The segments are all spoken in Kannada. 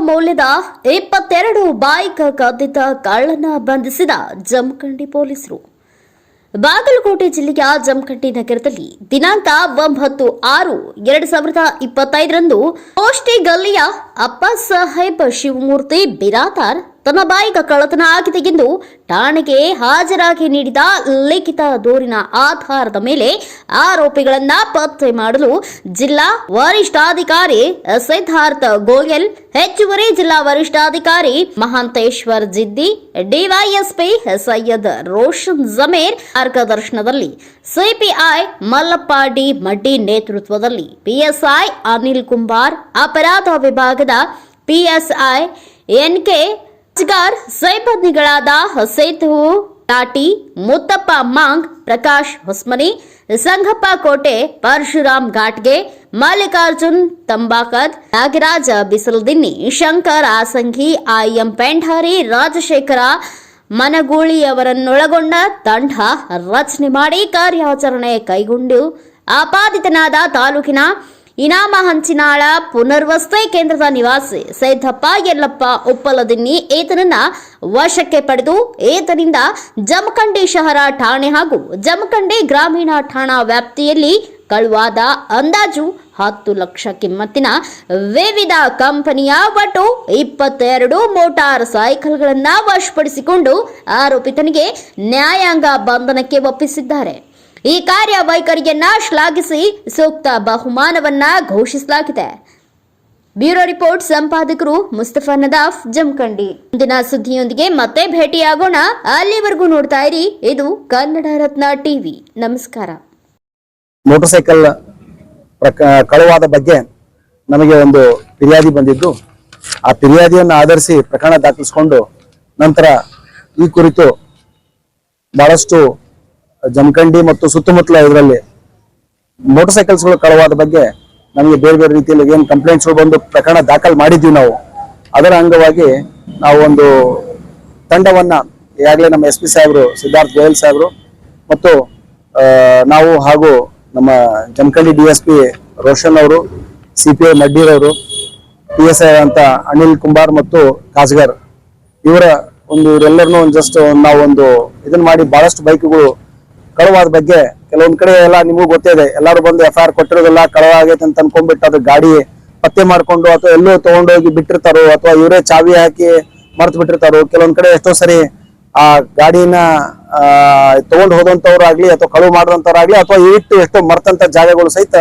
ಮೌಲ್ಯದ ಇಪ್ಪತ್ತೆರಡು ಬೈಕ್ ಕದ್ದಿದ್ದ ಕಳ್ಳನ ಬಂಧಿಸಿದ ಜಮಖಂಡಿ ಪೊಲೀಸರು. ಬಾಗಲಕೋಟೆ ಜಿಲ್ಲೆಯ ಜಮಖಂಡಿ ನಗರದಲ್ಲಿ ದಿನಾಂಕ ಒಂಬತ್ತು ಆರು ಎರಡು ಸಾವಿರದ ಇಪ್ಪತ್ತೈದರಂದು ಪೋಷ್ಟಿ ಗಲ್ಲಿಯ ಅಪ್ಪ ಸಾಹೇಬ್ ಶಿವಮೂರ್ತಿ ಬಿರಾದಾರ್ ತನ್ನ ಬೈಕ್ ಕಳ್ಳತನ ಆಗಿದೆ ಎಂದು ಠಾಣೆಗೆ ಹಾಜರಾಗಿ ನೀಡಿದ ಲಿಖಿತ ದೂರಿನ ಆಧಾರದ ಮೇಲೆ ಆರೋಪಿಗಳನ್ನ ಪತ್ತೆ ಮಾಡಲು ಜಿಲ್ಲಾ ವರಿಷ್ಠಾಧಿಕಾರಿ ಸಿದ್ಧಾರ್ಥ ಗೋಯಲ್, ಹೆಚ್ಚುವರಿ ಜಿಲ್ಲಾ ವರಿಷ್ಠಾಧಿಕಾರಿ ಮಹಾಂತೇಶ್ವರ್ ಜಿದ್ದಿ, ಡಿವೈಎಸ್ಪಿ ಸೈಯದ್ ರೋಷನ್ ಜಮೀರ್ ಮಾರ್ಗದರ್ಶನದಲ್ಲಿ, ಸಿಪಿಐ ಮಲ್ಲಪ್ಪ ಡಿ ಮಡ್ಡಿ ನೇತೃತ್ವದಲ್ಲಿ, ಪಿಎಸ್ಐ ಅನಿಲ್ ಕುಂಬಾರ್, ಅಪರಾಧ ವಿಭಾಗದ ಪಿಎಸ್ಐ ಎನ್ಕೆ ಗಾರ್ ಸಿಬ್ಬಂದಿಗಳಾದ ಸೇತು ಟಾಟಿ ಮುತ್ತಪ್ಪ ಮಾಂಗ್, ಪ್ರಕಾಶ್ ಹೊಸ್ಮನಿ, ಸಂಗಪ್ಪ ಕೋಟೆ, ಪರಶುರಾಮ್ ಘಾಟ್ಗೆ, ಮಲ್ಲಿಕಾರ್ಜುನ್ ತಂಬಾಕತ್ ನಾಗರಾಜ ಬಿಸಲ್ದಿನ್ನಿ, ಶಂಕರ್ ಆಸಂಗಿ, ಐಎಂ ಪೆಂಢಾರಿ ರಾಜಶೇಖರ ಮನಗೂಳಿಯವರನ್ನೊಳಗೊಂಡ ತಂಡ ರಚನೆ ಮಾಡಿ ಕಾರ್ಯಾಚರಣೆ ಕೈಗೊಂಡು, ಆಪಾದಿತನಾದ ತಾಲೂಕಿನ ಇನಾಮ ಹಂಚಿನಾಳ ಪುನರ್ವಸತಿ ಕೇಂದ್ರದ ನಿವಾಸಿ ಸೈದಪ್ಪ ಯಲ್ಲಪ್ಪ ಉಪ್ಪಲದಿನ್ನಿ ಏತನನ್ನ ವಶಕ್ಕೆ ಪಡೆದು ಏತನಿಂದ ಜಮಖಂಡಿ ಶಹರ ಠಾಣೆ ಹಾಗೂ ಜಮಖಂಡಿ ಗ್ರಾಮೀಣ ಠಾಣಾ ವ್ಯಾಪ್ತಿಯಲ್ಲಿ ಕಳುವಾದ ಅಂದಾಜು ಹತ್ತು ಲಕ್ಷ ಕಿಮ್ಮತ್ತಿನ ವಿವಿಧ ಕಂಪನಿಯ ಒಟ್ಟು ಇಪ್ಪತ್ತೆರಡು ಮೋಟಾರ್ ಸೈಕಲ್ಗಳನ್ನ ವಶಪಡಿಸಿಕೊಂಡು ಆರೋಪಿತನಿಗೆ ನ್ಯಾಯಾಂಗ ಬಂಧನಕ್ಕೆ ಒಪ್ಪಿಸಿದ್ದಾರೆ. ಈ ಕಾರ್ಯ ವೈಖರಿಯನ್ನ ಶ್ಲಾಘಿಸಿ ಸೂಕ್ತ ಬಹುಮಾನವನ್ನ ಘೋಷಿಸಲಾಗಿದೆ. ಬ್ಯೂರೋ ರಿಪೋರ್ಟ್ ಸಂಪಾದಕರು ಮುಸ್ತಫಾ ನದಾಫ್, ಜಮಖಂಡಿ. ಮುಂದಿನ ಸುದ್ದಿಯೊಂದಿಗೆ ಮತ್ತೆ ಭೇಟಿಯಾಗೋಣ. ಅಲ್ಲಿವರೆಗೂ ನೋಡ್ತಾ ಇರಿ, ಇದು ಕನ್ನಡ ರತ್ನ ಟಿವಿ. ನಮಸ್ಕಾರ. ಮೋಟರ್ ಸೈಕಲ್ ಕಳುವಾದ ಬಗ್ಗೆ ನಮಗೆ ಒಂದು ಫಿರ್ಯಾದಿ ಬಂದಿದ್ದು, ಆ ಫಿರ್ಯಾದಿಯನ್ನು ಆಧರಿಸಿ ಪ್ರಕರಣ ದಾಖಲಿಸಿಕೊಂಡು ನಂತರ ಈ ಕುರಿತು ಬಹಳಷ್ಟು ಜಮಖಂಡಿ ಮತ್ತು ಸುತ್ತಮುತ್ತಲ ಇದರಲ್ಲಿ ಮೋಟರ್ ಸೈಕಲ್ಸ್ಗಳು ಕಳವಾದ ಬಗ್ಗೆ ನಮಗೆ ಬೇರೆ ಬೇರೆ ರೀತಿಯಲ್ಲಿ ಏನು ಕಂಪ್ಲೇಂಟ್ಸ್ಗಳು ಬಂದು ಪ್ರಕರಣ ದಾಖಲು ಮಾಡಿದ್ವಿ ನಾವು. ಅದರ ಅಂಗವಾಗಿ ನಾವು ಒಂದು ತಂಡವನ್ನ ಈಗಾಗಲೇ ನಮ್ಮ ಎಸ್ ಪಿ ಸಾಹೇಬರು, ಸಿದ್ಧಾರ್ಥ್ ಗೋಯಲ್ ಸಾಹೇಬರು ಮತ್ತು ನಾವು ಹಾಗೂ ನಮ್ಮ Jamakhandi D S P Roshan ಅವರು ಸಿ ಪಿ ಐ ನಡ್ಡೀರವರು ಪಿ ಎಸ್ ಐ ಅಂತ ಅನಿಲ್ ಕುಂಬಾರ್ ಮತ್ತು ಖಾಸ್ಗರ್. ಇವರ ಒಂದು ಇವರೆಲ್ಲರನ್ನೂ ಜಸ್ಟ್ ನಾವು ಒಂದು ಇದನ್ನ ಮಾಡಿ ಬಹಳಷ್ಟು ಬೈಕ್ಗಳು ಕಳುವಾದ ಬಗ್ಗೆ ಕೆಲವೊಂದ್ ಕಡೆ ಎಲ್ಲ ನಿಮಗೂ ಗೊತ್ತಿದೆ ಎಲ್ಲರೂ ಬಂದು ಎಫ್ ಐ ಆರ್ ಕೊಟ್ಟಿರೋದಿಲ್ಲ ಕಳವ ಆಗೈತೆ ಅಂತ ಅನ್ಕೊಂಡ್ಬಿಟ್ಟು ಅದು ಗಾಡಿ ಪತ್ತೆ ಮಾಡ್ಕೊಂಡು ಅಥವಾ ಎಲ್ಲೋ ತಗೊಂಡೋಗಿ ಬಿಟ್ಟಿರ್ತಾರೋ ಅಥವಾ ಇವರೇ ಚಾವಿ ಹಾಕಿ ಮರ್ತು ಬಿಟ್ಟಿರ್ತಾರೋ, ಕೆಲವೊಂದ್ ಕಡೆ ಎಷ್ಟೋ ಸರಿ ಆ ಗಾಡಿನ ತಗೊಂಡು ಹೋದಂತವ್ರಾಗ್ಲಿ ಅಥವಾ ಕಳುವು ಮಾಡಿದಂತವ್ರಾಗ್ಲಿ ಅಥವಾ ಇಟ್ಟು ಎಷ್ಟೋ ಮರ್ತಂತ ಜಾಗಗಳು ಸಹಿತ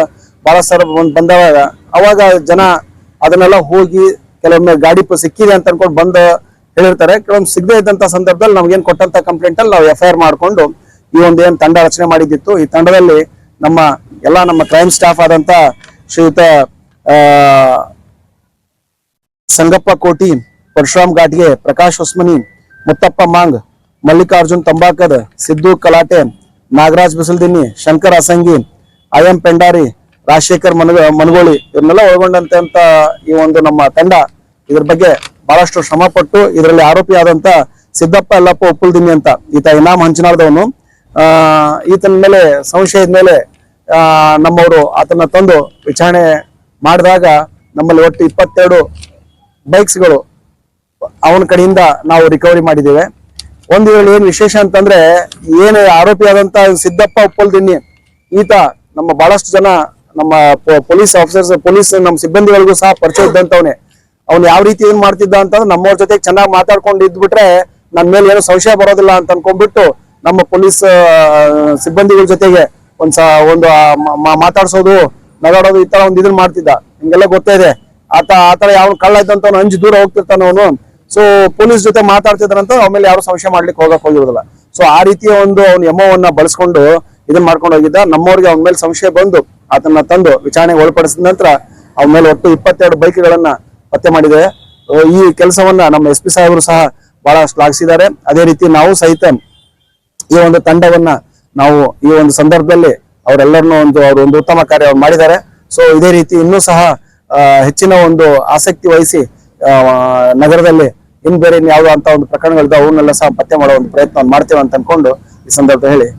ಬಹಳ ಸರ್ ಬಂದ್- ಬಂದವಾಗ ಅವಾಗ ಜನ ಅದನ್ನೆಲ್ಲ ಹೋಗಿ ಕೆಲವೊಮ್ಮೆ ಗಾಡಿ ಸಿಕ್ಕಿದೆ ಅಂತ ಅನ್ಕೊಂಡು ಬಂದ ಹೇಳಿರ್ತಾರೆ. ಕೆಲವೊಂದು ಸಿಗದೆ ಇದ್ದಂತ ಸಂದರ್ಭದಲ್ಲಿ ನಮ್ಗೇನು ಕೊಟ್ಟಂತ ಕಂಪ್ಲೇಂಟ್ ಅಲ್ಲಿ ನಾವು ಎಫ್ ಐ ಆರ್ ಮಾಡ್ಕೊಂಡು ಈ ಒಂದು ಏನ್ ತಂಡ ರಚನೆ ಮಾಡಿದ್ದಿತ್ತು. ಈ ತಂಡದಲ್ಲಿ ನಮ್ಮ ಎಲ್ಲಾ ನಮ್ಮ ಕ್ರೈಮ್ ಸ್ಟಾಫ್ ಆದಂತ ಶ್ರೀಯುತ ಸಂಗಪ್ಪ ಕೋಟಿ, ಪರಶುರಾಮ್ ಘಾಟ್ಗೆ, ಪ್ರಕಾಶ್ ಹೊಸ್ಮನಿ, ಮುತ್ತಪ್ಪ ಮಾಂಗ್, ಮಲ್ಲಿಕಾರ್ಜುನ್ ತಂಬಾಕರ್, ಸಿದ್ದು ಕಲಾಟೆ, ನಾಗರಾಜ್ ಬಿಸಲ್ದಿನ್ನಿ, ಶಂಕರ್ ಅಸಂಗಿ, ಐ ಎಂ ಪೆಂಡಾರಿ, ರಾಜಶೇಖರ್ ಮನಗ, ಮನಗೋಳಿ ಇವನ್ನೆಲ್ಲ ಒಳಗೊಂಡಂತೆ ಈ ಒಂದು ನಮ್ಮ ತಂಡ ಇದ್ರ ಬಗ್ಗೆ ಬಹಳಷ್ಟು ಶ್ರಮ ಪಟ್ಟು ಇದರಲ್ಲಿ ಆರೋಪಿಯಾದಂತ ಸಿದ್ದಪ್ಪ ಎಲ್ಲಪ್ಪ ಒಪ್ಪುಲ್ದಿನಿ ಅಂತ. ಈತ ಇನಾಮ್ ಹಂಚಿನಾಳದವನು. ಆ ಈತನ ಮೇಲೆ, ಸಂಶಯದ ಮೇಲೆ ನಮ್ಮವರು ಆತನ ತಂದು ವಿಚಾರಣೆ ಮಾಡಿದಾಗ ನಮ್ಮಲ್ಲಿ ಒಟ್ಟು ಇಪ್ಪತ್ತೆರಡು ಬೈಕ್ಸ್ಗಳು ಅವನ ಕಡೆಯಿಂದ ನಾವು ರಿಕವರಿ ಮಾಡಿದ್ದೇವೆ. ಒಂದು ವೇಳೆ ಏನು ವಿಶೇಷ ಅಂತಂದ್ರೆ, ಏನು ಆರೋಪಿಯಾದಂತ ಸಿದ್ದಪ್ಪ ಉಪ್ಪಲ್ದಿನ್ನಿ ಈತ ನಮ್ಮ ಬಹಳಷ್ಟು ಜನ ನಮ್ಮ ಪೊಲೀಸ್ ಆಫೀಸರ್ಸ್, ಪೊಲೀಸ್ ನಮ್ಮ ಸಿಬ್ಬಂದಿಗಳಿಗೂ ಸಹ ಪರಿಚಯ ಇದ್ದಂತವನೇ. ಅವ್ನು ಯಾವ ರೀತಿ ಏನ್ ಮಾಡ್ತಿದ್ದ ಅಂತಂದ್ರೆ ನಮ್ಮವ್ರ ಜೊತೆ ಚೆನ್ನಾಗಿ ಮಾತಾಡ್ಕೊಂಡು ಇದ್ಬಿಟ್ರೆ ನನ್ನ ಮೇಲೆ ಏನು ಸಂಶಯ ಬರೋದಿಲ್ಲ ಅಂತ ಅನ್ಕೊಂಡ್ಬಿಟ್ಟು ನಮ್ಮ ಪೊಲೀಸ್ ಸಿಬ್ಬಂದಿಗಳ ಜೊತೆಗೆ ಒಂದ್ ಸ, ಒಂದು ಮಾತಾಡ್ಸೋದು, ನಗಾಡೋದು ಈ ತರ ಒಂದ್ ಇದನ್ನ ಮಾಡ್ತಿದ್ದ. ನಿಮ್ಗೆಲ್ಲ ಗೊತ್ತೇ ಇದೆ. ಆತ ಆತರ ಯಾವ ಕಳ್ಳ ಇದ್ದಂತ ಅಂಜು ದೂರ ಹೋಗ್ತಿರ್ತಾನ ಅವನು. ಸೊ ಪೊಲೀಸ್ ಜೊತೆ ಮಾತಾಡ್ತಿದ್ರಂತ ಆಮೇಲೆ ಯಾರು ಸಂಶಯ ಮಾಡ್ಲಿಕ್ಕೆ ಹೋಗಕ್ ಹೋಗಿರೋದಿಲ್ಲ. ಸೊ ಆ ರೀತಿಯ ಒಂದು ಅವ್ನ ಎಮ್ಮವನ್ನ ಬಳಸ್ಕೊಂಡು ಇದನ್ನ ಮಾಡ್ಕೊಂಡು ಹೋಗಿದ್ದ. ನಮ್ಮವ್ರಿಗೆ ಅವನ ಮೇಲೆ ಸಂಶಯ ಬಂದು ಆತನ ತಂದು ವಿಚಾರಣೆಗೆ ಒಳಪಡಿಸಿದ ನಂತರ ಅವನ ಮೇಲೆ ಒಟ್ಟು ಇಪ್ಪತ್ತೆರಡು ಬೈಕ್ಗಳನ್ನ ಪತ್ತೆ ಮಾಡಿದೆ. ಈ ಕೆಲಸವನ್ನ ನಮ್ಮ ಎಸ್ ಪಿ ಸಾಹೇಬರು ಸಹ ಬಹಳ ಶ್ಲಾಘಿಸಿದ್ದಾರೆ. ಅದೇ ರೀತಿ ನಾವು ಸಹಿತ ಈ ಒಂದು ತಂಡವನ್ನ ನಾವು ಈ ಒಂದು ಸಂದರ್ಭದಲ್ಲಿ ಅವರೆಲ್ಲರನ್ನೂ ಒಂದು ಅವರು ಒಂದು ಉತ್ತಮ ಕಾರ್ಯ ಮಾಡಿದ್ದಾರೆ. ಸೊ ಇದೇ ರೀತಿ ಇನ್ನೂ ಸಹ ಹೆಚ್ಚಿನ ಒಂದು ಆಸಕ್ತಿ ವಹಿಸಿ ನಗರದಲ್ಲಿ ಇನ್ ಬೇರೆ ಯಾವುದೋ ಅಂತ ಒಂದು ಪ್ರಕರಣಗಳಿದ್ದಾವೆ, ಅವನ್ನೆಲ್ಲ ಸಹ ಪತ್ತೆ ಮಾಡೋ ಒಂದು ಪ್ರಯತ್ನ ಮಾಡ್ತೇವೆ ಅಂತ ಅನ್ಕೊಂಡು ಈ ಸಂದರ್ಭದಲ್ಲಿ ಹೇಳಿ.